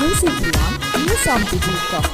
கேசிபிரியான் news on the week of